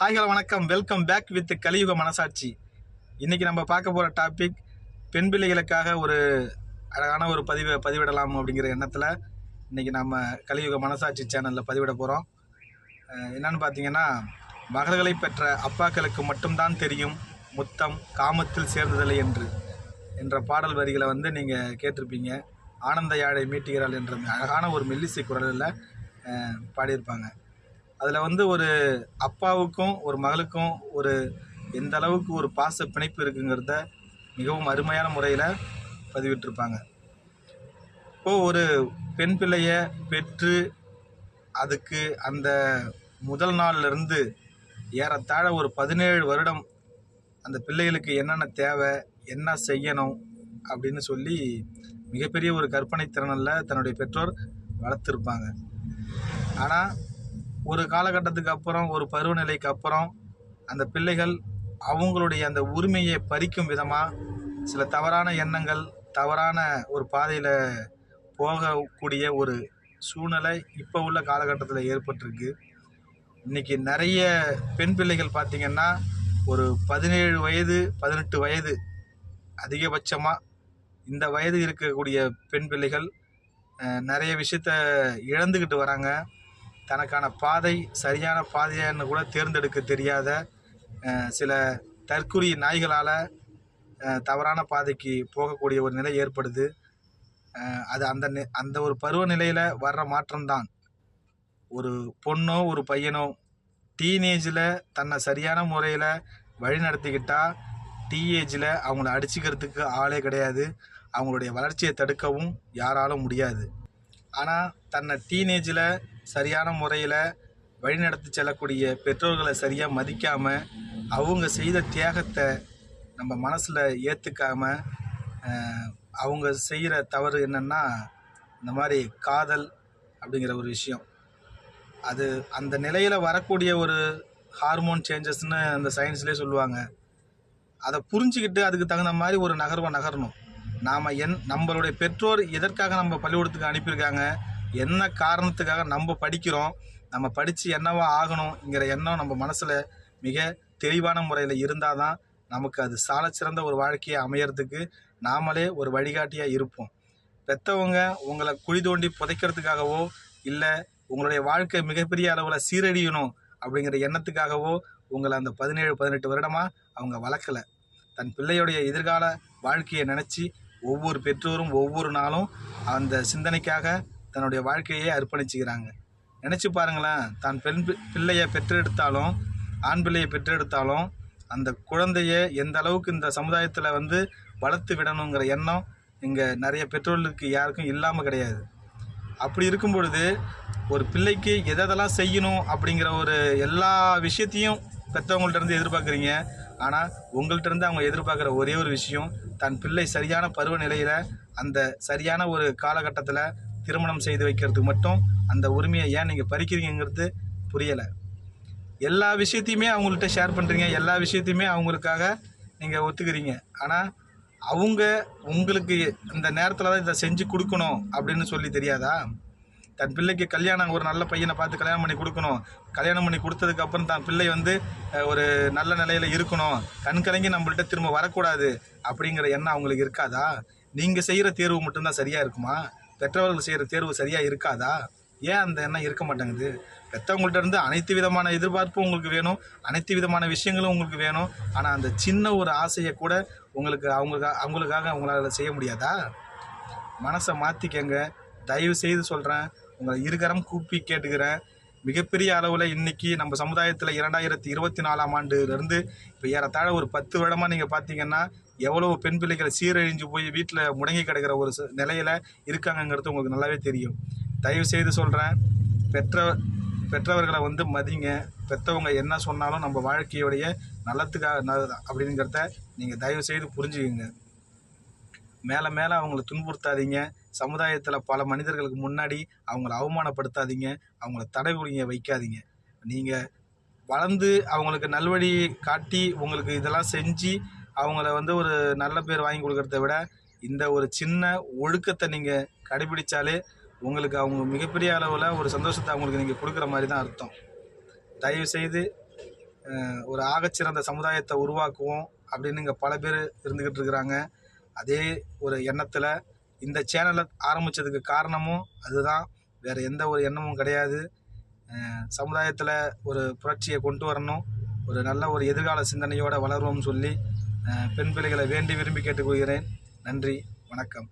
Hi hello வணக்கம். Welcome back with Kaliyuga Manasatchi. இன்றைக்கி நம்ம பார்க்க போகிற டாபிக் பெண் பிள்ளைகளுக்காக ஒரு அழகான ஒரு பதிவை பதிவிடலாம் அப்படிங்கிற எண்ணத்தில் இன்றைக்கி நம்ம கலியுக மனசாட்சி சேனலில் பதிவிட போகிறோம் என்னன்னு பார்த்தீங்கன்னா மகள்களை பெற்ற அப்பாக்களுக்கு மட்டும்தான் தெரியும் முத்தம் காமத்தில் சேர்ந்ததில்லை என்று என்ற பாடல் வரிகளை வந்து நீங்கள் கேட்டிருப்பீங்க. ஆனந்த யாழை மீட்டுகிறாள் என்ற அழகான ஒரு மெல்லிசை குரலில் பாடியிருப்பாங்க. அதில் வந்து ஒரு அப்பாவுக்கும் ஒரு மகளுக்கும் ஒரு எந்த அளவுக்கு ஒரு பாச பிணைப்பு இருக்குங்கிறத மிகவும் அருமையான முறையில் பதிவிட்டிருப்பாங்க. இப்போது ஒரு பெண் பிள்ளையை பெற்று அதுக்கு அந்த முதல் நாள்லேருந்து ஏறத்தாழ ஒரு பதினேழு வருடம் அந்த பிள்ளைகளுக்கு என்னென்ன தேவை என்ன செய்யணும் அப்படின்னு சொல்லி மிகப்பெரிய ஒரு கற்பனை திறனில் தன்னுடைய பெற்றோர் வளர்த்துருப்பாங்க. ஆனால் ஒரு காலகட்டத்துக்கு அப்புறம் ஒரு பருவநிலைக்கு அப்புறம் அந்த பிள்ளைகள் அவங்களுடைய அந்த உரிமையை பறிக்கும் விதமாக சில தவறான எண்ணங்கள் தவறான ஒரு பாதையில் போகக்கூடிய ஒரு சூழ்நிலை இப்போ உள்ள காலகட்டத்தில் ஏற்பட்டிருக்கு. இன்றைக்கி நிறைய பெண் பிள்ளைகள் பார்த்திங்கன்னா ஒரு பதினேழு வயது பதினெட்டு வயது அதிகபட்சமாக இந்த வயது இருக்கக்கூடிய பெண் பிள்ளைகள் நிறைய விஷயத்த இழந்துக்கிட்டு வராங்க. தனக்கான பாதை சரியான பாதையான்னு கூட தேர்ந்தெடுக்க தெரியாத சில தற்குறி நாய்களால் தவறான பாதைக்கு போகக்கூடிய ஒரு நிலை ஏற்படுது. அது அந்த அந்த ஒரு பருவநிலையில் வர்ற மாற்றம்தான். ஒரு பொண்ணோ ஒரு பையனோ டீனேஜில் தன்னை சரியான முறையில் வழி நடத்திக்கிட்டா டீஏஜில் அவங்கள அடிச்சுக்கிறதுக்கு ஆளே கிடையாது. அவங்களுடைய வளர்ச்சியை தடுக்கவும் யாராலும் முடியாது. ஆனால் தன்னை டீனேஜில் சரியான முறையில் வழிநடத்தி செல்லக்கூடிய பெற்றோர்களை சரியாக மதிக்காமல் அவங்க செய்த தியாகத்தை நம்ம மனசில் ஏற்றுக்காம அவங்க செய்கிற தவறு என்னென்னா இந்த மாதிரி காதல் அப்படிங்கிற ஒரு விஷயம். அது அந்த நிலையில் வரக்கூடிய ஒரு ஹார்மோன் சேஞ்சஸ்னு அந்த சயின்ஸ்லேயே சொல்லுவாங்க. அதை புரிஞ்சுக்கிட்டு அதுக்கு தகுந்த மாதிரி ஒரு நகர்வை நகரணும். நாம் என் நம்மளுடைய பெற்றோர் எதற்காக நம்ம பள்ளிக்கூடத்துக்கு அனுப்பியிருக்காங்க என்ன காரணத்துக்காக நம்ம படிக்கிறோம் நம்ம படித்து என்னவா ஆகணுங்கிற எண்ணம் நம்ம மனசில் மிக தெளிவான முறையில் இருந்தால் தான் நமக்கு அது சாலச்சிறந்த ஒரு வாழ்க்கையை அமையறதுக்கு நாமளே ஒரு வழிகாட்டியாக இருப்போம். பெற்றவங்க உங்களை குழி தோண்டி புதைக்கிறதுக்காகவோ இல்லை உங்களுடைய வாழ்க்கை மிகப்பெரிய அளவில் சீரழியணும் அப்படிங்கிற எண்ணத்துக்காகவோ உங்களை அந்த பதினேழு பதினெட்டு வருடமாக அவங்க வளர்க்கலை. தன் பிள்ளையுடைய எதிர்கால வாழ்க்கையை நினச்சி ஒவ்வொரு பெற்றோரும் ஒவ்வொரு நாளும் அந்த சிந்தனைக்காக தன்னுடைய வாழ்க்கையை அர்ப்பணிச்சுக்கிறாங்க. நினச்சி பாருங்களேன் தான் பெண் பிள்ளையை பெற்றெடுத்தாலும் ஆண் பிள்ளையை பெற்றெடுத்தாலும் அந்த குழந்தைய எந்த அளவுக்கு இந்த சமுதாயத்தில் வந்து வளர்த்து விடணுங்கிற எண்ணம் இங்கே நிறைய பெற்றோர்களுக்கு யாருக்கும் இல்லாமல் கிடையாது. அப்படி இருக்கும் பொழுது ஒரு பிள்ளைக்கு எதெல்லாம் செய்யணும் அப்படிங்கிற ஒரு எல்லா விஷயத்தையும் பெற்றவங்கள்ட்ட இருந்து எதிர்பார்க்குறீங்க. ஆனால் உங்கள்கிட்ட இருந்து அவங்க எதிர்பார்க்குற ஒரே ஒரு விஷயம் தன் பிள்ளை சரியான பருவநிலையில் அந்த சரியான ஒரு காலகட்டத்தில் திருமணம் செய்து வைக்கிறதுக்கு மட்டும் அந்த உரிமையை ஏன் நீங்கள் பறிக்கிறீங்கிறது புரியலை. எல்லா விஷயத்தையுமே அவங்கள்ட்ட ஷேர் பண்ணுறீங்க எல்லா விஷயத்தையுமே அவங்களுக்காக நீங்கள் ஒத்துக்கிறீங்க. ஆனால் அவங்க உங்களுக்கு இந்த நேரத்தில் தான் இதை செஞ்சு கொடுக்கணும் அப்படின்னு சொல்லி தெரியாதா? தன் பிள்ளைக்கு கல்யாணம் ஒரு நல்ல பையனை பார்த்து கல்யாணம் பண்ணி கொடுக்கணும். கல்யாணம் பண்ணி கொடுத்ததுக்கப்புறம் தான் பிள்ளை வந்து ஒரு நல்ல நிலையில் இருக்கணும். கண் கலங்கி திரும்ப வரக்கூடாது அப்படிங்கிற எண்ணம் அவங்களுக்கு இருக்காதா? நீங்கள் செய்கிற தேர்வு மட்டும்தான் சரியாக இருக்குமா? பெற்றவர்கள் செய்கிற தேர்வு சரியாக இருக்காதா? ஏன் அந்த எண்ணம் இருக்க மாட்டேங்குது? பெற்றவங்கள்ட்ட இருந்து அனைத்து விதமான எதிர்பார்ப்பும் உங்களுக்கு வேணும் அனைத்து விதமான விஷயங்களும் உங்களுக்கு வேணும். ஆனால் அந்த சின்ன ஒரு ஆசையை கூட உங்களுக்கு அவங்களுக்காக அவங்களுக்காக உங்களால் செய்ய முடியாதா? மனசை மாற்றிக்கங்க தயவு செய்து சொல்கிறேன் உங்களை இருகரம் கூப்பி கேட்டுக்கிறேன். மிகப்பெரிய அளவில் இன்றைக்கி நம்ம சமுதாயத்தில் இரண்டாயிரத்தி இருபத்தி நாலாம் ஆண்டுலேருந்து இப்போ ஏறத்தாழ ஒரு பத்து வருடமாக நீங்கள் பார்த்தீங்கன்னா எவ்வளோ பெண் பிள்ளைகள் சீரழிஞ்சு போய் வீட்டில் முடங்கி கிடக்கிற ஒரு நிலையில் இருக்காங்கங்கிறது உங்களுக்கு நல்லாவே தெரியும். தயவு செய்து சொல்கிறேன் பெற்ற பெற்றவர்களை வந்து மதிங்க. பெற்றவங்க என்ன சொன்னாலும் நம்ம வாழ்க்கையுடைய நல்லத்துக்காக நல்லது அப்படிங்கிறத நீங்கள் தயவு செய்து புரிஞ்சுக்கங்க. மேலே மேலே அவங்கள துன்புறுத்தாதீங்க. சமுதாயத்தில் பல மனிதர்களுக்கு முன்னாடி அவங்கள அவமானப்படுத்தாதீங்க. அவங்கள தடை குடிங்க வைக்காதீங்க. நீங்கள் வளர்ந்து அவங்களுக்கு நல்வழி காட்டி உங்களுக்கு இதெல்லாம் செஞ்சு அவங்கள வந்து ஒரு நல்ல பேர் வாங்கி கொடுக்கறத விட இந்த ஒரு சின்ன ஒழுக்கத்தை நீங்கள் கடைபிடிச்சாலே உங்களுக்கு அவங்க மிகப்பெரிய அளவில் ஒரு சந்தோஷத்தை அவங்களுக்கு நீங்கள் கொடுக்குற மாதிரி தான் அர்த்தம். தயவு செய்து ஒரு ஆகச்சிறந்த சமுதாயத்தை உருவாக்குவோம் அப்படின்னு இங்கே பல பேர் இருந்துக்கிட்டு இருக்கிறாங்க. அதே ஒரு எண்ணத்தில் இந்த சேனலை ஆரம்பித்ததுக்கு காரணமும் அதுதான். வேறு எந்த ஒரு எண்ணமும் கிடையாது. சமுதாயத்தில் ஒரு புரட்சியை கொண்டு வரணும். ஒரு நல்ல ஒரு எதிர்கால சிந்தனையோடு வளருவோம்னு சொல்லி பெண் பிள்ளைகளை வேண்டி விரும்பி கேட்டுக்கொள்கிறேன். நன்றி வணக்கம்.